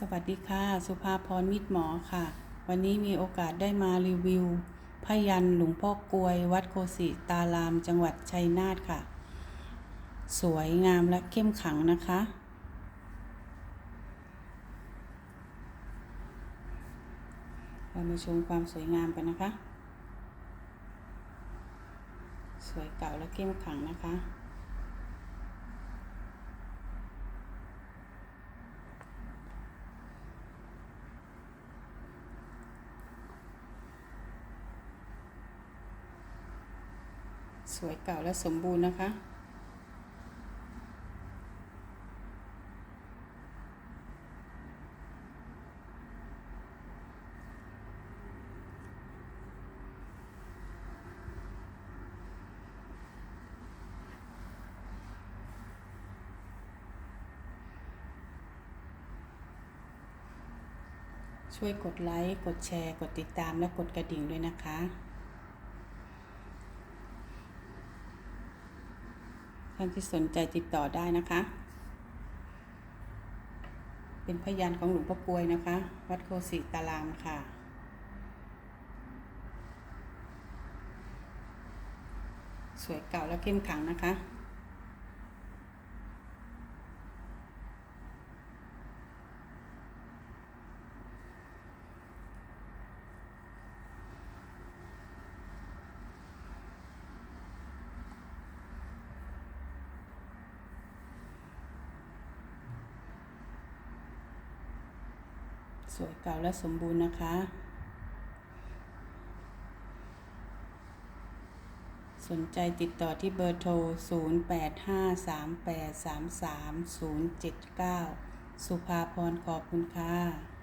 สวัสดีค่ะ สุภาพรมิตรหมอค่ะ วันนี้มีโอกาสได้มารีวิวพยันหลวงพ่อกลวย วัดโคสิตาราม จังหวัดชัยนาทค่ะ สวยงามและเข้มขังนะคะ เรามาชมความสวยงามกันนะคะ สวยเก่าและเข้มขังนะคะ สวยเก่าและสมบูรณ์นะคะ ช่วยกดไลค์ กดแชร์ กดติดตามและกดกระดิ่งด้วยนะคะ ท่านที่สนใจติดต่อได้นะคะ เป็นพยานของหลวงพ่อกวยนะคะ วัดโคสิตารามค่ะ สวยเก่าและเข้มขังนะคะ สวยเก่าและสมบูรณ์นะคะ สนใจติดต่อที่เบอร์โทร 0853833079 สุภาพรขอบคุณค่ะ